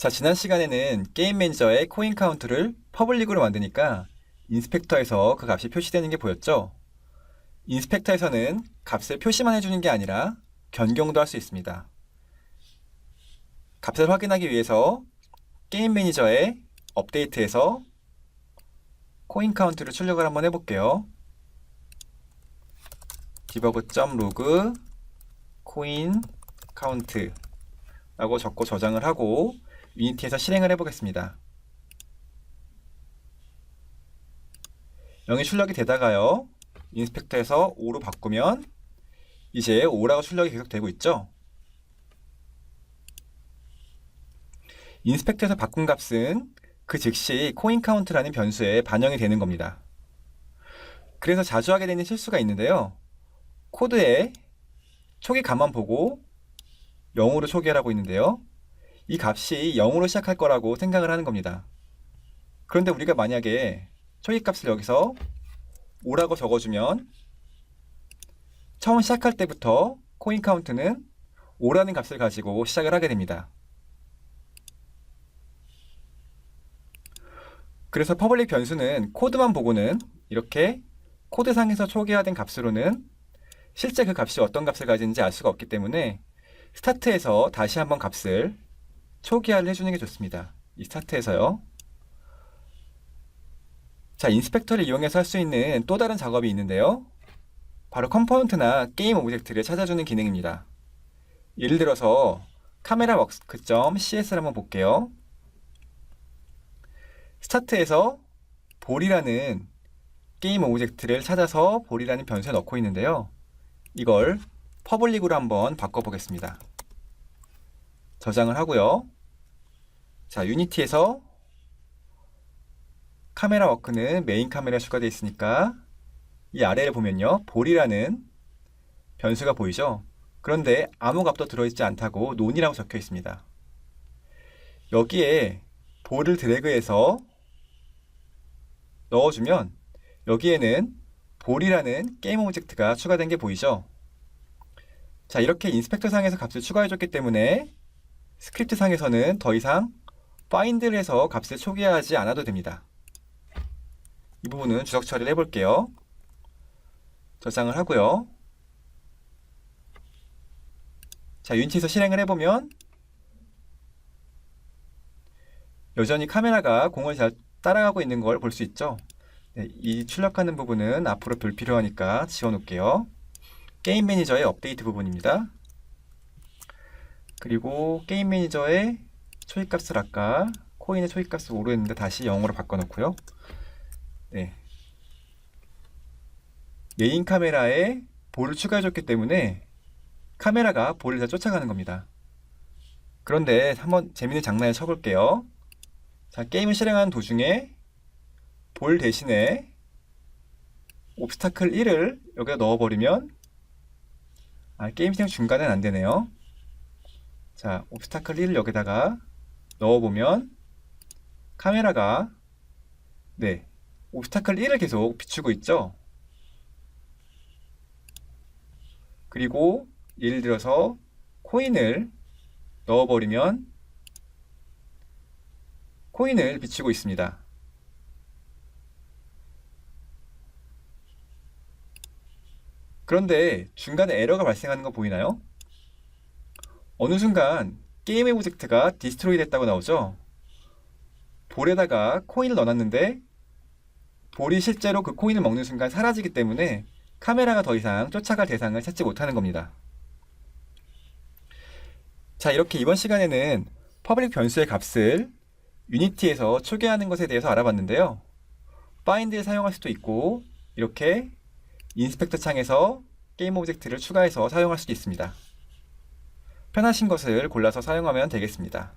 자, 지난 시간에는 게임 매니저의 코인 카운트를 퍼블릭으로 만드니까 인스펙터에서 그 값이 표시되는 게 보였죠? 인스펙터에서는 값을 표시만 해주는 게 아니라 변경도 할 수 있습니다. 값을 확인하기 위해서 게임 매니저의 업데이트에서 코인 카운트를 출력을 한번 해볼게요. 디버그.log 코인 카운트 라고 적고 저장을 하고 유니티에서 실행을 해보겠습니다. 0이 출력이 되다가요. 인스펙터에서 5로 바꾸면 이제 5라고 출력이 계속 되고 있죠. 인스펙터에서 바꾼 값은 그 즉시 코인 카운트라는 변수에 반영이 되는 겁니다. 그래서 자주 하게 되는 실수가 있는데요. 코드에 초기 값만 보고 0으로 초기화하고 있는데요. 이 값이 0으로 시작할 거라고 생각을 하는 겁니다. 그런데 우리가 만약에 초기 값을 여기서 5라고 적어주면 처음 시작할 때부터 코인 카운트는 5라는 값을 가지고 시작을 하게 됩니다. 그래서 퍼블릭 변수는 코드만 보고는 이렇게 코드상에서 초기화된 값으로는 실제 그 값이 어떤 값을 가지는지 알 수가 없기 때문에 스타트에서 다시 한번 값을 초기화를 해주는 게 좋습니다. 이 스타트에서요. 자, 인스펙터를 이용해서 할 수 있는 또 다른 작업이 있는데요. 바로 컴포넌트나 게임 오브젝트를 찾아주는 기능입니다. 예를 들어서 카메라 워크점.cs를 한번 볼게요. 스타트에서 볼이라는 게임 오브젝트를 찾아서 볼이라는 변수에 넣고 있는데요. 이걸 퍼블릭으로 한번 바꿔보겠습니다. 저장을 하고요. 자, 유니티에서 카메라 워크는 메인 카메라 추가되어 있으니까 이 아래를 보면요. 볼이라는 변수가 보이죠? 그런데 아무 값도 들어있지 않다고 논이라고 적혀 있습니다. 여기에 볼을 드래그해서 넣어주면 여기에는 볼이라는 게임 오브젝트가 추가된 게 보이죠? 자, 이렇게 인스펙터 상에서 값을 추가해줬기 때문에 스크립트 상에서는 더 이상 find를 해서 값을 초기화하지 않아도 됩니다. 이 부분은 주석 처리를 해볼게요. 저장을 하고요. 자, 유니티에서 실행을 해보면 여전히 카메라가 공을 잘 따라가고 있는 걸 볼 수 있죠. 네, 이 출력하는 부분은 앞으로 불필요하니까 지워놓을게요. 게임 매니저의 업데이트 부분입니다. 그리고 게임 매니저의 초입값을 아까 코인의 초입값을 5로 했는데 다시 0으로 바꿔놓고요. 네. 메인 카메라에 볼을 추가해줬기 때문에 카메라가 볼을 다 쫓아가는 겁니다. 그런데 한번 재밌는 장난을 쳐볼게요. 자, 게임을 실행하는 도중에 볼 대신에 옵스타클 1을 여기다 넣어버리면 아, 게임 실행 중간은 안 되네요. 자, 옵스타클 1을 여기다가 넣어보면 카메라가 네, 옵스타클 1을 계속 비추고 있죠. 그리고 예를 들어서 코인을 넣어버리면 코인을 비추고 있습니다. 그런데 중간에 에러가 발생하는 거 보이나요? 어느 순간 게임의 오브젝트가 디스트로이 됐다고 나오죠? 볼에다가 코인을 넣어놨는데 볼이 실제로 그 코인을 먹는 순간 사라지기 때문에 카메라가 더 이상 쫓아갈 대상을 찾지 못하는 겁니다. 자, 이렇게 이번 시간에는 퍼블릭 변수의 값을 유니티에서 초기화하는 것에 대해서 알아봤는데요. find를 사용할 수도 있고 이렇게 인스펙터 창에서 게임 오브젝트를 추가해서 사용할 수도 있습니다. 편하신 것을 골라서 사용하면 되겠습니다.